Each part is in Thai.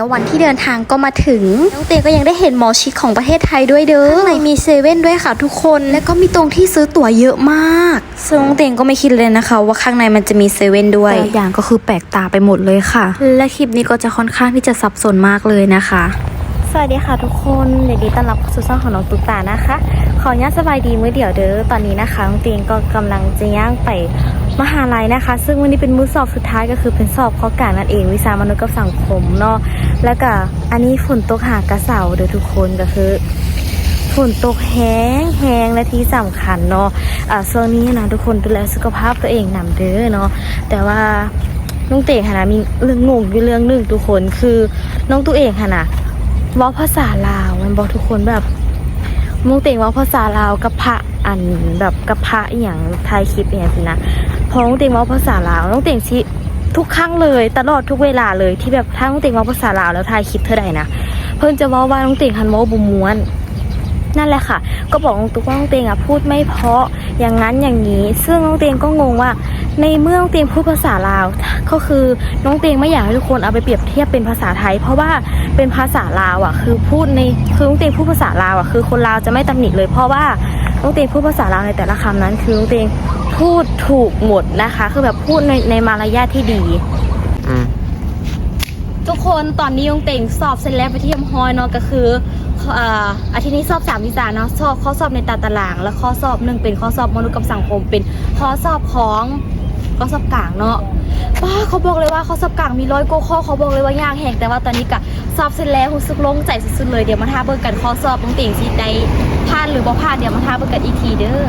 แล้ววันที่เดินทางก็มาถึง น้องเตก็ยังได้เห็นหมอชิคของประเทศไทยด้วยเด้อข้างในมีเซเว่นด้วยค่ะทุกคนแล้วก็มีตรงที่ซื้อตั๋วเยอะมากซึ่งน้องเตงก็ไม่คิดเลยนะคะ ว่าข้างในมันจะมีเซเว่นด้วยแต่ละอย่างก็คือแปลกตาไปหมดเลยค่ะ และคลิปนี้ก็จะค่อนข้างที่จะสับสนมากเลยนะคะ สวัสดีค่ะทุกคนยินดีต้อนรับสู่ช่องของน้องตุ๊กตานะคะ ขออนุญาตสบายดีมื้อเดียวเด้อ ตอนนี้นะคะน้องเตียงก็กำลังจะย่างไปมหาลัยนะคะ ซึ่งวันนี้เป็นมื้อสอบสุดท้ายก็คือเป็นสอบข้อกางนั่นเองวิชามนุษย์กับสังคมเนาะ แล้วก็อันนี้ฝนตกหากระเสาเด้อทุกคนก็คือฝนตกแห้งแห้งและที่สำคัญเนาะอ่าช่วงนี้นะทุกคนดูแลสุขภาพตัวเองนำเด้อเนาะ แต่ว่าน้องเตงค่ะนะมีเรื่องงงอยู่เรื่องหนึ่งทุกคนคือน้องตัวเองค่ะนะ ว่าภาษาลาวมันบอกทุกคนแบบน้งเตงว่าภาษาลาวกับพระอันแบบกับพระอย่างไทยคลิปอย่างสินะพอน้งเตงว่าภาษาลาวน้องเตงชิทุกครั้งเลยตลอดทุกเวลาเลยที่แบบถ้าน้องเตงว่าภาษาลาวแล้วถ่ายคลิปเท่าใดนะเพิ่นจะว่าว่าน้องเตงคันเว่าบุม้วนนั่นแหละค่ะ ก็บอกน้องตุ๊กว่าน้องเตงอะพูดไม่เพาะอย่างนั้นอย่างนี้ ซึ่งน้องเตงก็งงว่า ในเมื่อน้องเตงพูดภาษาลาว ก็คือน้องเตงไม่อยากให้ทุกคนเอาไปเปรียบเทียบเป็นภาษาไทย เพราะว่าเป็นภาษาลาวอะ คือพูดในคือน้องเตงพูดภาษาลาวอะคือคนลาวจะไม่ตำหนิเลย เพราะว่าน้องเตงพูดภาษาลาวในแต่ละคำนั้น คือน้องเตงพูดถูกหมดนะคะ คือแบบพูดในในมารยาทที่ดีอืมทุกคนตอนนี้ยงเต่งสอบเสร็จแล้วไปที่ยมฮอยเนาะก็คือเอ่ออาทิตย์นี้สอบสามวิชาเนาะสอบข้อสอบในตาตาราง แล้วข้อสอบหนึ่งเป็นข้อสอบมนุษย์กับสังคมเป็นข้อสอบของ ข้อสอบกลางเนาะป้าเขาบอกเลยว่าเขาสอบกลางมีร้อยกว่าข้อเขาบอกเลยว่ายากแหงแต่ว่าตอนนี้กะสอบเสร็จแล้วรู้สึกโล่งใจสุดๆเลยเดี๋ยวมาท้าเบิกกันข้อสอบยงเต่งสิได้ผ่านหรือบ่ผ่านเดี๋ยวมาท้าเบิกกันอีกทีเด้อ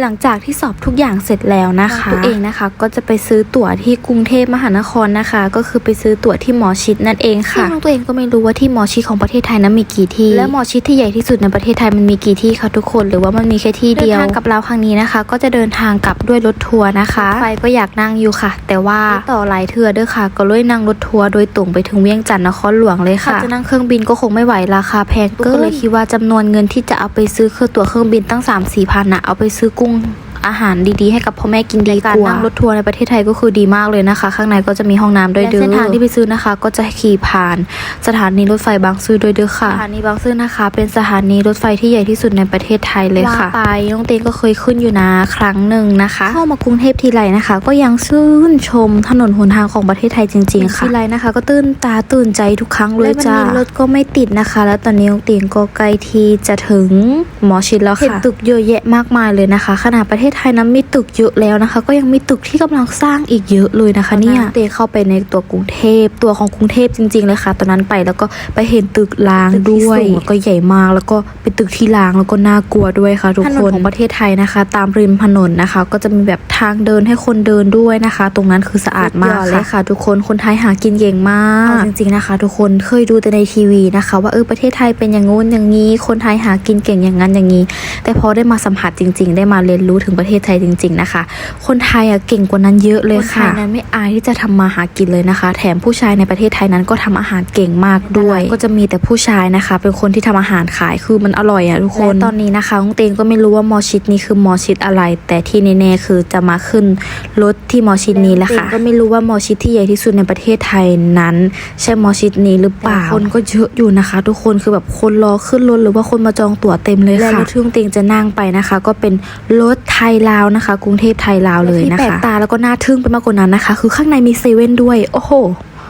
หลังจากที่สอบทุกอย่างเสร็จแล้วนะคะตัวเองนะคะ ก็จะไปซื้อตั๋วที่กรุงเทพมหานครนะคะ ก็คือไปซื้อตั๋วที่หมอชิดนั่นเองค่ะซึ่งตัวเองก็ไม่รู้ว่าที่หมอชิดของประเทศไทยนั้นมีกี่ที่ และหมอชิดที่ใหญ่ที่สุดในประเทศไทยมันมีกี่ที่คะทุกคน หรือว่ามันมีแค่ที่เดียวเดินทางกับเราครั้งนี้นะคะ ก็จะเดินทางกลับด้วยรถทัวร์นะคะไฟก็อยากนั่งอยู่ค่ะ แต่ว่าต่อหลายเทือเด้อค่ะ ก็เลยนั่งรถทัวร์โดยตรงไปถึงเวียงจันทร์นครหลวงเลยค่ะจะนั่งเครื่องบินก็คงไม่ไหวราคาแพงเก็เลยคิดว่าจำนวนเงินที่จะเอาไปซื้อคือตั๋วเครื่องบินตั้ง3 4พันนะเอาไปซื้อกุ้ง bom. อาหารดีๆให้กับพ่อแม่กินดีกว่าการนั่งรถทัวร์ในประเทศไทยก็คือดีมากเลยนะคะ ข้างในก็จะมีห้องน้ำด้วยเด้อเส้นทางที่ไปซื้อนะคะ ก็จะขี่ผ่านสถานีรถไฟบางซื่อด้วยเด้อค่ะสถานีบางซื่อนะคะ เป็นสถานีรถไฟที่ใหญ่ที่สุดในประเทศไทยเลยค่ะไปน้องเตงก็เคยขึ้นอยู่นะครั้งหนึ่งนะคะเข้ามากรุงเทพทีไรนะคะ ก็ยังชื่นชมถนนหนทางของประเทศไทยจริง ๆ ค่ะทีไรนะคะ ก็ตื่นตาตื่นใจทุกครั้งเลยจ้ารถก็ไม่ติดนะคะ แล้วตอนนี้น้องเตงก็ใกล้ที่จะถึงหมอชิดแล้วค่ะเห็นตึกเยอะแยะมากมายเลยนะคะขนาดประเทศไทยนั้นมีตึกเยอะแล้วนะคะ ก็ยังมีตึกที่กำลังสร้างอีกเยอะเลยนะคะเนี่ยเตเข้าไปในตัวกรุงเทพตัวของกรุงเทพจริง ๆ เลยค่ะ ตอนนั้นไปแล้วก็ไปเห็นตึกล้างด้วยแล้วก็ใหญ่มากแล้วก็เป็นตึกที่ล้างแล้วก็น่ากลัวด้วยค่ะ ทุกคนของประเทศไทยนะคะ ตามริมถนนนะคะ ก็จะมีแบบทางเดินให้คนเดินด้วยนะคะ ตรงนั้นคือสะอาดมากเลยค่ะ ทุกคนคนไทยหากินเก่งมากจริง ๆนะคะ ทุกคนเคยดูแต่ในทีวีนะคะ ว่าเออประเทศไทยเป็นอย่างงู้นอย่างนี้ คนไทยหากินเก่งอย่างนั้นอย่างนี้ แต่พอได้มาสัมผัสจริง ๆ ได้มาเรียนรู้ถึงประเทศไทยจริง ๆนะคะ คนไทยอะเก่งกว่านั้นเยอะเลยค่ะคนไทยนั้นไม่อายที่จะทำมาหากินเลยนะคะ แถมผู้ชายในประเทศไทยนั้นก็ทำอาหารเก่งมากด้วย ก็จะมีแต่ผู้ชายนะคะ เป็นคนที่ทำอาหารขายคือมันอร่อยอะทุกคนตอนนี้นะคะน้องเตงก็ไม่รู้ว่ามอชิดนี้คือมอชิดอะไร แต่ที่แน่ๆคือจะมาขึ้นรถที่มอชิดนี้แหละค่ะก็ไม่รู้ว่ามอชิดที่ใหญ่ที่สุดในประเทศไทยนั้น ใช่มอชิดนี้หรือเปล่าคนก็เยอะอยู่นะคะ ทุกคนคือแบบคนรอขึ้นรถหรือว่าคนมาจองตั๋วเต็มเลยค่ะและรถที่น้องเตงจะนั่งไปนะคะ ก็เป็นรถไทยยลาวนะคะ กรุงเทพไทยลาวเลยนะคะที่แปลกตาแล้วก็น่าทึ่งไปมากกว่านั้นนะคะ คือข้างในมีเซเว่นด้วย โอ้โห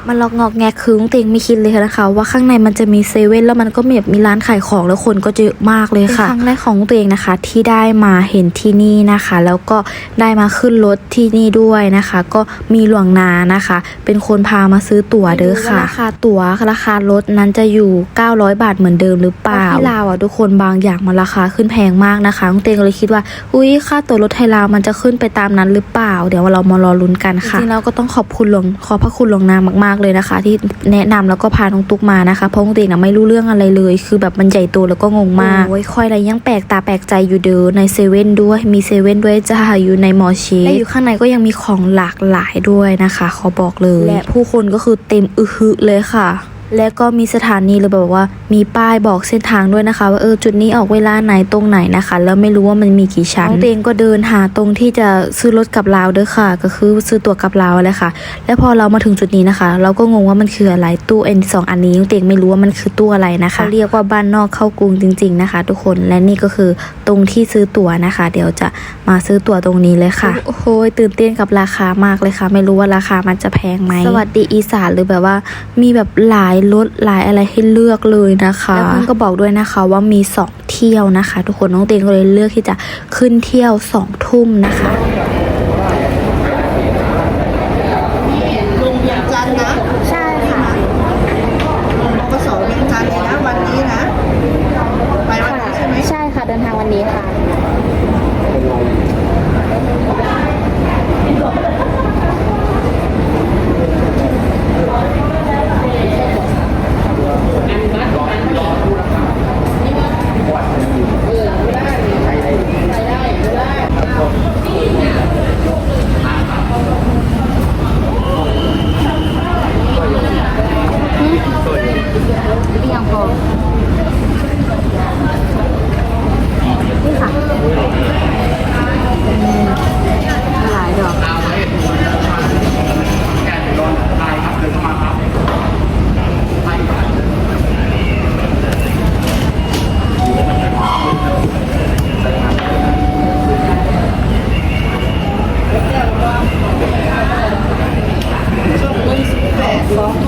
มันลอกงอกแงกคือน้องเตงไม่คิดเลยนะคะว่าข้างในมันจะมีเซเว่นแล้วมันก็มีแบบมีร้านขายของแล้วคนก็เยอะมากเลยค่ะเป็นครั้งแรกของน้องเตงนะคะ ที่ได้มาเห็นที่นี่นะคะ แล้วก็ได้มาขึ้นรถที่นี่ด้วยนะคะ ก็มีหลวงนานะคะ เป็นคนพามาซื้อตั๋วเด้อค่ะราคาตั๋วราคารถนั้นจะอยู่ 900 บาทเหมือนเดิมหรือเปล่าที่ลาวอะทุกคนบางอย่างมันราคาขึ้นแพงมากนะคะน้องเตงก็เลยคิดว่าอุ้ยค่าตั๋วรถไทยลาวมันจะขึ้นไปตามนั้นหรือเปล่า เดี๋ยวเรามารอลุ้นกันค่ะจริงๆแล้วก็ต้องขอบคุณหลวงขอบพระคุณหลวงนามากๆเลยนะคะ ที่แนะนำแล้วก็พาน้องตุ๊กมานะคะ เพราะน้องเตงน่ะไม่รู้เรื่องอะไรเลย คือแบบมันใหญ่โตแล้วก็งงมากโอ้ยคอยอะไรยังแปลกตาแปลกใจอยู่เด้อในเซเว่นด้วยมีเซเว่นด้วยจ้าอยู่ในมอชีและอยู่ข้างในก็ยังมีของหลากหลายด้วยนะคะ ขอบอกเลย และผู้คนก็คือเต็มอึฮึเลยค่ะ และก็มีสถานีหรือแบบว่า มีป้ายบอกเส้นทางด้วยนะคะ ว่าเออจุดนี้ออกเวลาไหนตรงไหนนะคะ แล้วไม่รู้ว่ามันมีกี่ชั้นน้องเตงก็เดินหาตรงที่จะซื้อรถกลับลาวเด้อค่ะ ก็คือซื้อตั๋วกลับลาวเลยค่ะ และพอเรามาถึงจุดนี้นะคะ เราก็งงว่ามันคืออะไรตู้เอ็นสองอันนี้น้องเตงไม่รู้ว่ามันคือตู้อะไรนะคะเขาเรียกว่าบ้านนอกเข้ากรุงจริง ๆนะคะ ทุกคนและนี่ก็คือตรงที่ซื้อตั๋วนะคะ เดี๋ยวจะมาซื้อตั๋วตรงนี้เลยค่ะโอ้โหตื่นเต้นกับราคามากเลยค่ะ ไม่รู้ว่าราคามันจะแพงไหมสวัสดีอีสานหรือแบบว่ามีแบบหลายลดหลายอะไรให้เลือกเลยนะคะแล้วเพื่อนก็บอกด้วยนะคะว่ามีสองเที่ยวนะคะ ทุกคนน้องเตงก็เลยเลือกที่จะขึ้นเที่ยวสองทุ่มนะคะ ลงเวียงจันทร์นะ ใช่ค่ะ ลงกสเวียงจันทร์เลยนะวันนี้นะ ไปวันนี้ใช่ไหม ใช่ค่ะเดินทางวันนี้ค่ะ ยังพอนี่ค่ะหลายดอก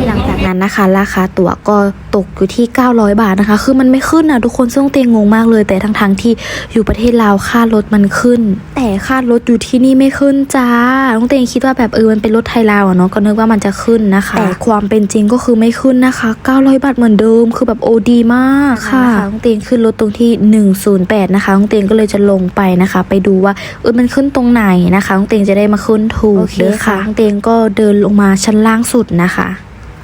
หลังจาก นั้นนะคะ ราคาตั๋วก็ตกอยู่ที่ 900 บาทนะคะ คือมันไม่ขึ้นนะทุกคนซึ่งเตงงงมากเลย แต่ทั้งๆที่อยู่ประเทศลาวค่ารถมันขึ้น แต่ค่ารถอยู่ที่นี่ไม่ขึ้นจ้าน้องเตงคิดว่าแบบเออมันเป็นรถไทยลาวอะเนาะก็นึกว่ามันจะขึ้นนะคะ แต่ความเป็นจริงก็คือไม่ขึ้นนะคะ 900 บาทเหมือนเดิม คือแบบโอดีมากค่ะน้องเตงขึ้นรถตรงที่ 108 นะคะน้องเตงก็เลยจะลงไปนะคะ ไปดูว่าเออมันขึ้นตรงไหนนะคะน้องเตงจะได้มาขึ้นถูกเด้อค่ะน้องเตงก็เดินลงมาชั้นล่างสุดนะคะ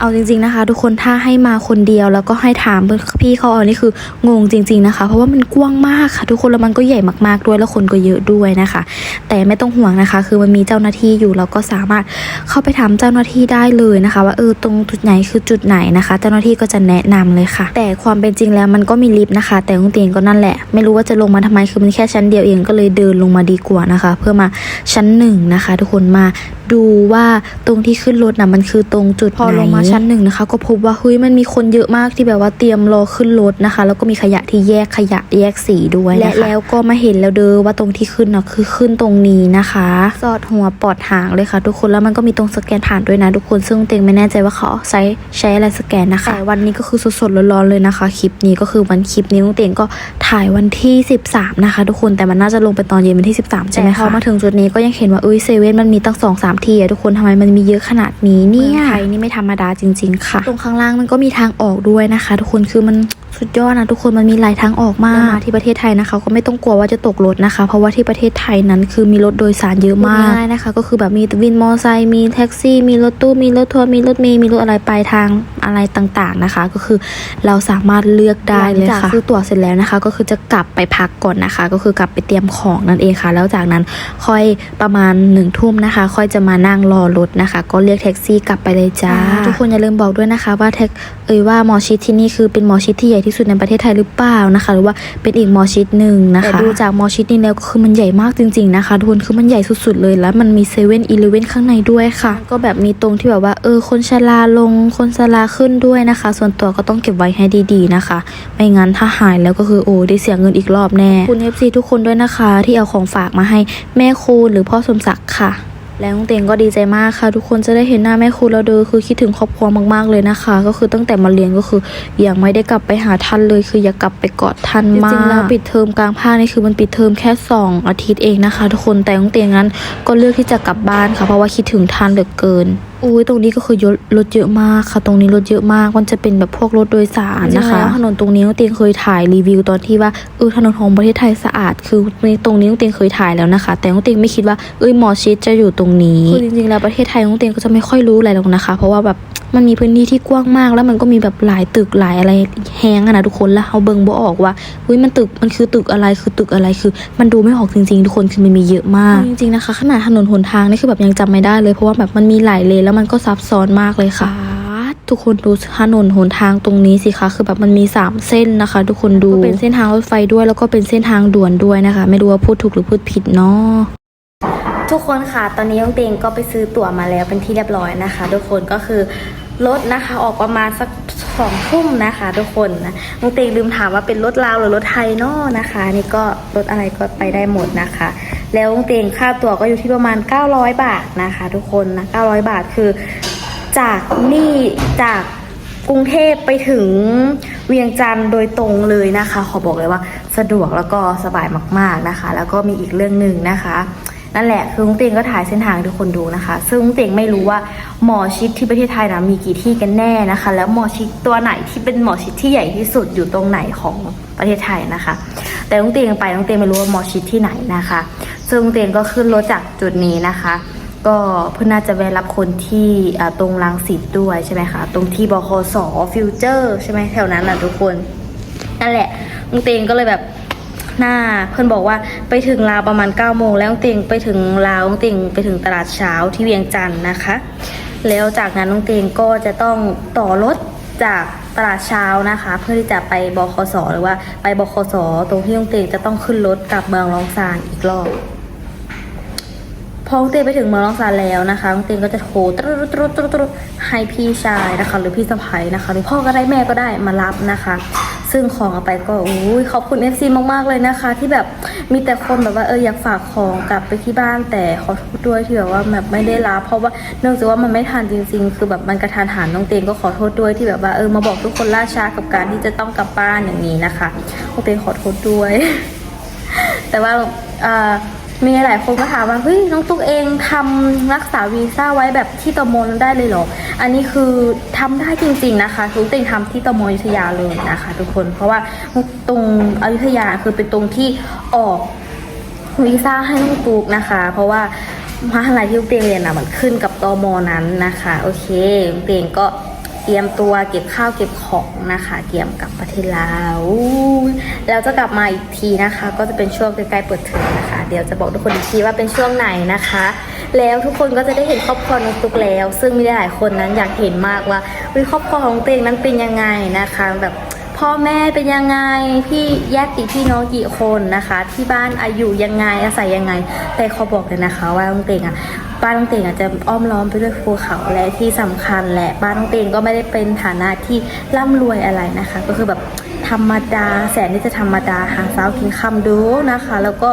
เอาจริง ๆนะคะ ทุกคนถ้าให้มาคนเดียวแล้วก็ให้ถามพี่เขาเอานี่คืองงจริง ๆนะคะ เพราะว่ามันกว้างมากค่ะ ทุกคนแล้วมันก็ใหญ่มากๆด้วยแล้วคนก็เยอะด้วยนะคะ แต่ไม่ต้องห่วงนะคะ คือมันมีเจ้าหน้าที่อยู่เราก็สามารถเข้าไปถามเจ้าหน้าที่ได้เลยนะคะ ว่าเออตรงจุดไหนคือจุดไหนนะคะ เจ้าหน้าที่ก็จะแนะนำเลยค่ะ แต่ความเป็นจริงแล้วมันก็มีลิฟต์นะคะ แต่คุณเตียงก็นั่นแหละ ไม่รู้ว่าจะลงมาทำไมคือมันแค่ชั้นเดียวเองก็เลยเดินลงมาดีกว่านะคะ เพื่อมาชั้นหนึ่งนะคะ ทุกคนมา ดูว่าตรงที่ขึ้นรถนะมันคือตรงจุดไหนพอลงมาชั้นหนึ่งนะคะ ก็พบว่าเฮ้ยมันมีคนเยอะมากที่แบบว่าเตรียมรอขึ้นรถนะคะ แล้วก็มีขยะที่แยกขยะแยกสีด้วยและแล้วก็มาเห็นแล้วเด้อว่าตรงที่ขึ้นนะคือขึ้นตรงนี้นะคะ สอดหัวปอดหางเลยค่ะ ทุกคนแล้วมันก็มีตรงสแกนผ่านด้วยนะทุกคนซึ่งเต็งไม่แน่ใจว่าเขาใช้ใช้อะไรสแกนนะคะแต่วันนี้ก็คือสดๆร้อนๆเลยนะคะคลิปนี้ก็คือวันคลิปนี้น้องเต็งก็ถ่ายวันที่ 13 นะคะ ทุกคนแต่มันน่าจะลงไปตอนเย็นวันที่ 13ใช่ไหมคะพอมาถึงจุดนี้ก็ยังเห็นว่าเอ้ยเซเว่นมันมีตั้งสองสามที่อะทุกคนทำไมมันมีเยอะขนาดนี้เนี่ยไทยนี่ไม่ธรรมดาจริง ๆ ค่ะ ตรงข้างล่างมันก็มีทางออกด้วยนะคะ ทุกคนคือมันสุดยอดนะทุกคนมันมีหลายทางออกมากมาที่ประเทศไทยนะคะ ก็ไม่ต้องกลัวว่าจะตกรถนะคะ เพราะว่าที่ประเทศไทยนั้นคือมีรถโดยสารเยอะมากนะคะ ก็คือแบบมีวินมอไซค์มีแท็กซี่ มีรถตู้มีรถทัวร์มีรถเมล์มีรถอะไรปลายทางอะไรต่างๆนะคะ ก็คือเราสามารถเลือกได้เลยค่ะซื้อตั๋วเสร็จแล้วนะคะ ก็คือจะกลับไปพักก่อนนะคะ ก็คือกลับไปเตรียมของนั่นเองค่ะ แล้วจากนั้นค่อยประมาณหนึ่งทุ่มนะคะ ค่อยจะมานั่งรอรถนะคะ ก็เรียกแท็กซี่กลับไปเลยจ้าทุกคนอย่าลืมบอกด้วยนะคะ ว่าแท็กเอ่ยว่าหมอชิดที่นี่คือเป็นหมอชิดที่ใหญ่ที่สุดในประเทศไทยหรือเปล่านะคะ หรือว่าเป็นอีกมอชิดหนึ่งนะคะแต่ดูจากมอชิดนี่แล้วก็คือมันใหญ่มากจริง ๆนะคะทุกคนคือมันใหญ่สุดๆเลยแล้วมันมีเซเว่นอีเลเว่นข้างในด้วยค่ะ ก็แบบมีตรงที่แบบว่าเออคนชราลงคนชราขึ้นด้วยนะคะ ส่วนตัวก็ต้องเก็บไว้ให้ดีๆนะคะ ไม่งั้นถ้าหายแล้วก็คือโอ้ได้เสียเงินอีกรอบแน่คุณ FC ทุกคนด้วยนะคะ ที่เอาของฝากมาให้แม่คูณหรือพ่อสมศักดิ์ค่ะ แล้วน้องเตงก็ดีใจมากค่ะ ทุกคนจะได้เห็นหน้าแม่ครูเราเด้อคือคิดถึงครอบครัวมากๆเลยนะคะ ก็คือตั้งแต่มาเรียนก็คือยังไม่ได้กลับไปหาท่านเลย คืออยากกลับไปกอดท่านมากจริงๆแล้วปิดเทอมกลางภาคนี่คือมันปิดเทอมแค่สองอาทิตย์เองนะคะ ทุกคนแต่น้องเตงนั้นก็เลือกที่จะกลับบ้านค่ะเพราะว่าคิดถึงท่านเหลือเกิน อุ้ยตรงนี้ก็คือรถรถเยอะมากค่ะ ตรงนี้รถเยอะมาก มันจะเป็นแบบพวกรถโดยสารนะคะถนนตรงนี้น้องเตียงเคยถ่ายรีวิวตอนที่ว่าเออถนนของประเทศไทยสะอาด คือในตรงนี้น้องเตียงเคยถ่ายแล้วนะคะ แต่น้องเตียงไม่คิดว่าเอ้ยหมอชิดจะอยู่ตรงนี้คือจริงๆแล้วประเทศไทยน้องเตียงก็จะไม่ค่อยรู้อะไรหรอกนะคะ เพราะว่าแบบ มันมีพื้นที่ที่กว้างมาก แล้วมันก็มีแบบหลายตึกหลายอะไรแฮงอะนะทุกคนแล้วเขาเบิ่งบ่ออกว่าอุ้ยมันตึกมันคือตึกอะไรคือตึกอะไรคือ มันดูไม่ออกจริงๆ ทุกคนคือมันมีเยอะมากจริงๆนะคะขนาดถนนหนทางนี่คือแบบยังจำไม่ได้เลยเพราะว่าแบบมันมีหลายเลนแล้วมันก็ซับซ้อนมากเลยค่ะทุกคนดูถนนหนทางตรงนี้สิคะ คือแบบมันมีสามเส้นนะคะ ทุกคนดูก็เป็นเส้นทางรถไฟด้วยแล้วก็เป็นเส้นทางด่วนด้วยนะคะ ไม่รู้ว่าพูดถูกหรือพูดผิดเนาะ ทุกคนค่ะ ตอนนี้น้องเตงก็ไปซื้อตั๋วมาแล้วเป็นที่เรียบร้อยนะคะ ทุกคนก็คือรถนะคะออกประมาณสักสองทุ่มนะคะ ทุกคนนะน้องเตงลืมถามว่าเป็นรถลาวหรือรถไทยเนาะนะคะ นี่ก็รถอะไรก็ไปได้หมดนะคะ แล้วน้องเตงค่าตั๋วก็อยู่ที่ประมาณ 900 บาทนะคะ ทุกคนนะ900 บาทคือจากนี่จากกรุงเทพไปถึงเวียงจันทร์โดยตรงเลยนะคะ ขอบอกเลยว่าสะดวกแล้วก็สบายมาก ๆนะคะ แล้วก็มีอีกเรื่องหนึ่งนะคะ นั่นแหละคือลุงเตียงก็ถ่ายเส้นทางให้ทุกคนดูนะคะ ซึ่งลุงเตียงไม่รู้ว่าหมอชิดที่ประเทศไทยนะมีกี่ที่กันแน่นะคะ แล้วหมอชิดตัวไหนที่เป็นหมอชิดที่ใหญ่ที่สุดอยู่ตรงไหนของประเทศไทยนะคะ แต่ลุงเตียงไปลุงเตียงไม่รู้ว่าหมอชิดที่ไหนนะคะ ซึ่งลุงเตียงก็ขึ้นรถจากจุดนี้นะคะ ก็เพื่อน่าจะแวะรับคนที่ตรงรังสิตด้วยใช่ไหมคะตรงที่บคสฟิวเจอร์ใช่ไหมแถวนั้นน่ะทุกคนนั่นแหละลุงเตียงก็เลยแบบ หน้าเพื่อนบอกว่าไปถึงลาวประมาณ9ก้าโมงแล้วลุงเตงไปถึงลาวลุงเตงไปถึงตลาดเช้าที่เวียงจันทร์นะคะ แล้วจากนั้นน้องเตงก็จะต้องต่อรถจากตลาดเช้านะคะ เพื่อที่จะไปบคสหรือว่าไปบคสตรงที่น้องเตงจะต้องขึ้นรถกลับเมืองลองซานอีกรอบ พอองเตยไปถึงเมืองลองซานแล้วนะคะองเตยก็จะโทรตรุตรุตรุตรุให้พี่ชายนะคะ หรือพี่สะใภ้นะคะ หรือพ่อก็ได้แม่ก็ได้มารับนะคะ ซึ่งของเอาไปก็อุ้ยขอบคุณ FC มากๆเลยนะคะ ที่แบบมีแต่คนแบบว่าเอออยากฝากของกลับไปที่บ้านแต่ขอโทษด้วยที่แบบว่าแบบไม่ได้รับเพราะว่าเนื่องจากว่ามันไม่ทันจริง ๆ คือแบบมันกระทันหันน้องเตยก็ขอโทษด้วยที่แบบว่าเออมาบอกทุกคนล่าช้ากับการที่จะต้องกลับบ้านอย่างนี้นะคะน้องเตยขอโทษด้วย แต่ว่าอ่อ มีหลายคนก็ถามว่าเฮ้ยน้องตุ๊กเองทำรักษาวีซ่าไว้แบบที่ตมนได้เลยเหรอ อันนี้คือทำได้จริง ๆนะคะทุกเต็งทำที่ตมอยุธยาเลยนะคะ ทุกคนเพราะว่าตรงอยุธยาคือเป็นตรงที่ออกวีซ่าให้น้องตุ๊กนะคะ เพราะว่ามหาลัยที่เตียงเรียนอะมันขึ้นกับตมนั้นนะคะ โอเคลูกเตียงก็ เตรียมตัวเก็บข้าวเก็บของนะคะ เตรียมกลับประเทศลาวแล้วจะกลับมาอีกทีนะคะ ก็จะเป็นช่วงใกล้ๆเปิดเทอมนะคะ เดี๋ยวจะบอกทุกคนอีกทีว่าเป็นช่วงไหนนะคะ แล้วทุกคนก็จะได้เห็นครอบครัวน้องตุ๊กแล้ว ซึ่งมีหลายคนนั้นอยากเห็นมากว่าวิครอบครัวของตัวเองนั้นเป็นยังไงนะคะแบบพ่อแม่เป็นยังไงพี่แยกติพี่น้องกี่คนนะคะ ที่บ้านอายุยังไงอาศัยยังไง แต่เขาบอกเลยนะคะ ว่าน้องเตงอะ บ้านน้องเตงอาจจะอ้อมล้อมไปด้วยภูเขาและที่สำคัญและบ้านน้องเตงก็ไม่ได้เป็นฐานะที่ร่ำรวยอะไรนะคะ ก็คือแบบธรรมดาแสนที่จะธรรมดาหาเช้ากินค่ำดูนะคะ แล้วก็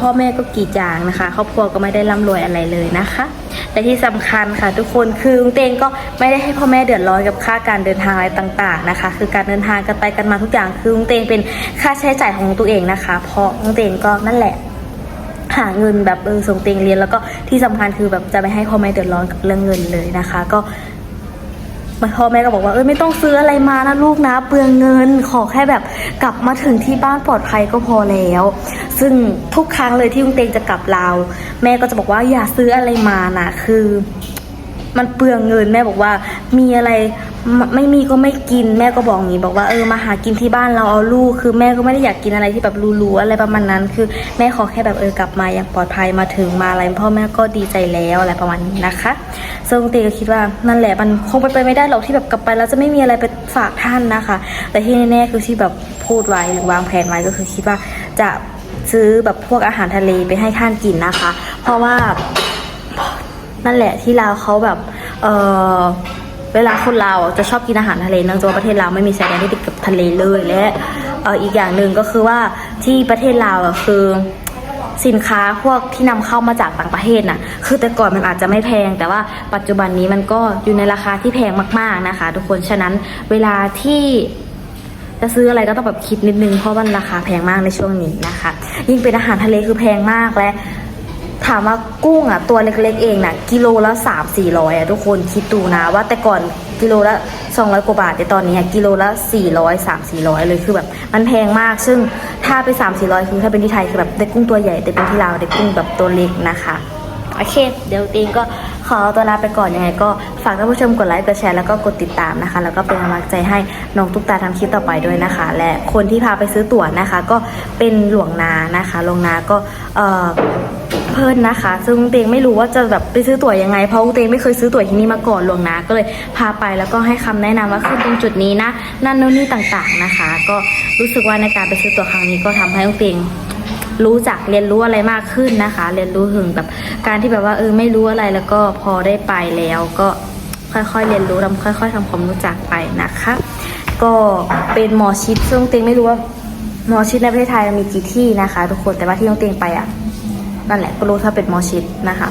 พ่อแม่ก็กีดยางนะคะครอบครัวก็ไม่ได้ร่ำรวยอะไรเลยนะคะแต่ที่สำคัญค่ะทุกคนคือน้องเตงก็ไม่ได้ให้พ่อแม่เดือดร้อนกับค่าการเดินทางอะไรต่าง ๆนะคะ คือการเดินทางกันไปกันมาทุกอย่างคือน้องเตงเป็นค่าใช้จ่ายของตัวเองนะคะ เพราะน้องเตงก็นั่นแหละ หาเงินแบบเออส่งเตียงเรียนแล้วก็ที่สำคัญคือแบบจะไม่ให้พ่อแม่เดือดร้อนกับเรื่องเงินเลยนะคะ ก็พ่อแม่ก็บอกว่าเออไม่ต้องซื้ออะไรมานะลูกนะเปลืองเงินขอแค่แบบกลับมาถึงที่บ้านปลอดภัยก็พอแล้ว ซึ่งทุกครั้งเลยที่ลุงเตงจะกลับลาว แม่ก็จะบอกว่าอย่าซื้ออะไรมานะคือ มันเปลืองเงินแม่บอกว่ามีอะไรไม่ไม่มีก็ไม่กินแม่ก็บอกอย่างนี้บอกว่าเออมาหากินที่บ้านเราเอาลูกคือแม่ก็ไม่ได้อยากกินอะไรที่แบบรู้ๆอะไรประมาณนั้น คือแม่ขอแค่แบบเออกลับมาอย่างปลอดภัยมาถึงมาอะไรพ่อแม่ก็ดีใจแล้วอะไรประมาณนี้นะคะซึ่งเตก็คิดว่านั่นแหละมันคงเป็นไปไม่ได้หรอกที่แบบกลับไปแล้วจะไม่มีอะไรไปฝากท่านนะคะ แต่ที่แน่ๆคือที่แบบพูดไว้หรือวางแผนไว้ก็คือคิดว่าจะซื้อแบบพวกอาหารทะเลไปให้ท่านกินนะคะ เพราะว่า นั่นแหละที่ลาวเขาแบบ เออเวลาคนลาวจะชอบกินอาหารทะเลเนื่องจากว่าประเทศลาวไม่มีชายแดนที่ติดกับทะเลเลยและเอออีกอย่างหนึ่งก็คือว่าที่ประเทศลาวคือสินค้าพวกที่นำเข้ามาจากต่างประเทศน่ะ คือแต่ก่อนมันอาจจะไม่แพง แต่ว่าปัจจุบันนี้มันก็อยู่ในราคาที่แพงมาก ๆนะคะ ทุกคน ฉะนั้นเวลาที่จะซื้ออะไรก็ต้องแบบคิดนิดนึงเพราะมันราคาแพงมากในช่วงนี้นะคะ ยิ่งเป็นอาหารทะเลคือแพงมากและ ถามว่ากุ้งอะตัวเล็กๆเองน่ะกิโลละสามสี่ร้อยอะทุกคนคิดดูนะว่าแต่ก่อนกิโลละสองร้อยกว่าบาทแต่ตอนนี้กิโลละสี่ร้อยสามสี่ร้อยเลยคือแบบ มันแพงมากซึ่งถ้าไปสามสี่ร้อยคือถ้าเป็นที่ไทยคือแบบได้กุ้งตัวใหญ่แต่เป็นที่ลาวได้กุ้งแบบตัวเล็กนะคะโอเค เดี๋ยวตีนก็ขอตัวลาไปก่อนยังไงก็ฝากท่านผู้ชมกดไลค์กดแชร์แล้วก็กดติดตามนะคะ แล้วก็เป็นกำลังใจให้น้องตุ๊กตาทำคลิปต่อไปด้วยนะคะ และคนที่พาไปซื้อตั๋วนะคะ ก็เป็นหลวงนานะคะหลวงนาก็เอ่อ เพิ่นนะคะ ซึ่งเตงไม่รู้ว่าจะแบบไปซื้อตั๋วยังไง เพราะเตงไม่เคยซื้อตั๋วที่นี่มาก่อนหลวงนะ ก็เลยพาไปแล้วก็ให้คำแนะนำว่าขึ้นตรงจุดนี้นะ นั่นโน่นนี่ต่างๆนะคะ ก็รู้สึกว่าในการไปซื้อตั๋วครั้งนี้ก็ทำให้เตงรู้จักเรียนรู้อะไรมากขึ้นนะคะ เรียนรู้ถึงแบบการที่แบบว่าเออไม่รู้อะไรแล้วก็พอได้ไปแล้วก็ค่อยๆเรียนรู้ทำค่อย ๆทำความรู้จักไปนะคะ ก็เป็นหมอชิดซึ่งเตงไม่รู้ว่าหมอชิดในประเทศไทยมีกี่ที่นะคะ ทุกคนแต่ว่าที่น้องเตงไปอะ นั่นแหละก็รู้ถ้าเป็นมอชิดนะคะ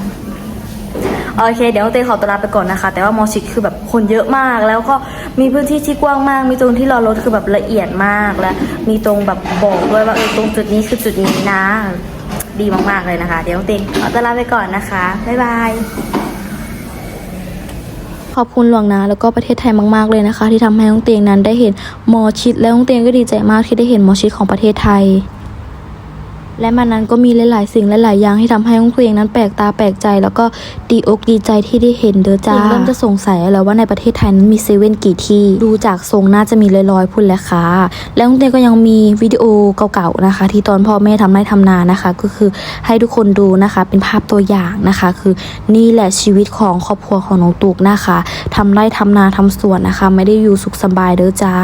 โอเค เดี๋ยวน้งเตงขอตัวลาไปก่อนนะคะ แต่ว่ามอชิดคือแบบคนเยอะมาก แล้วก็มีพื้นที่ที่กว้างมาก มีตรงที่รอรถคือแบบละเอียดมากและมีตรงแบบบอกด้วยว่าเออตรงจุดนี้คือจุดนี้นะ ดีมากๆเลยนะคะ เดี๋ยวน้งเตงขอตัวลาไปก่อนนะคะบ๊ายบายขอบคุณหลวงนะแล้วก็ประเทศไทยมาก ๆ เลยนะคะ ที่ทำให้น้องเตียงนั้นได้เห็นมอชิด และน้องเตียงก็ดีใจมากที่ได้เห็นมอชิดของประเทศไทย และมันนั้นก็มีหลายๆสิ่งหลายๆอย่างที่ทำให้น้องเตียงนั้นแปลกตาแปลกใจ แล้วก็ดีอกดีใจที่ได้เห็นเด้อจ้าเริ่มจะสงสัยแล้วว่าในประเทศไทยนั้นมีเซเว่นกี่ที่ ดูจากทรงน่าจะมีลอยๆพุ่นแหละค่ะ แล้วน้องเตียงก็ยังมีวิดีโอเก่าๆนะคะ ที่ตอนพ่อแม่ทำไร่ทำนานะคะ ก็คือให้ทุกคนดูนะคะเป็นภาพตัวอย่างนะคะ คือนี่แหละชีวิตของครอบครัวของน้องตุกนะคะทำไร่ทำนาทำสวนนะคะ ไม่ได้อยู่สุขสบายเด้อจ้า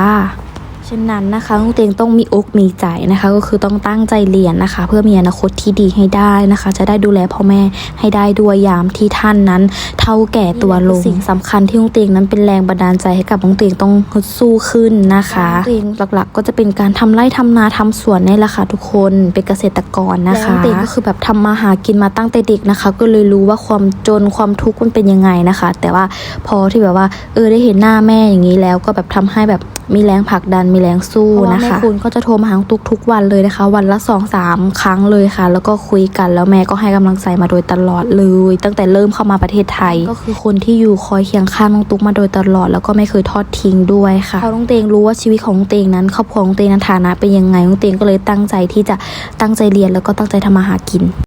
ฉะนั้นนะคะน้องเตงต้องมีอกมีใจนะคะ ก็คือต้องตั้งใจเรียนนะคะ เพื่อมีอนาคตที่ดีให้ได้นะคะ จะได้ดูแลพ่อแม่ให้ได้ด้วยยามที่ท่านนั้น เท่าแก่ตัวลงสิ่งสำคัญที่น้องเตงนั้นเป็นแรงบันดาลใจให้กับน้องเตงต้องฮึดสู้ขึ้นนะคะน้องเตงหลักๆ ก็จะเป็นการทำไร่ทำนาทำสวนนี่แหละค่ะทุกคนเป็นเกษตรกรนะคะน้องเตงก็คือแบบทำมาหากินมาตั้งแต่เด็กนะคะ ก็เลยรู้ว่าความจนความทุกข์มันเป็นยังไงนะคะ แต่ว่าพอที่แบบว่าเออได้เห็นหน้าแม่อย่างนี้แล้ว ก็แบบทำให้แบบมีแรงผลักดันมีแรงสู้นะคะคุณก็จะโทรมาหาตุกทุกวันเลยนะคะ วันละสองสามครั้งเลยค่ะ แล้วก็คุยกันแล้วแม่ก็ให้กำลังใจมาโดยตลอดเลย ตั้งแต่เริ่มเข้ามาประเทศไทย ก็คือคนที่อยู่คอยเคียงข้างน้องตุกมาโดยตลอด แล้วก็ไม่เคยทอดทิ้งด้วยค่ะเพราะน้องเตงรู้ว่าชีวิตของน้องเตงนั้นครอบครัวของน้องเตงนั้นฐานะเป็นยังไงน้องเตงก็เลยตั้งใจที่จะตั้งใจเรียนแล้วก็ตั้งใจทำมาหากิน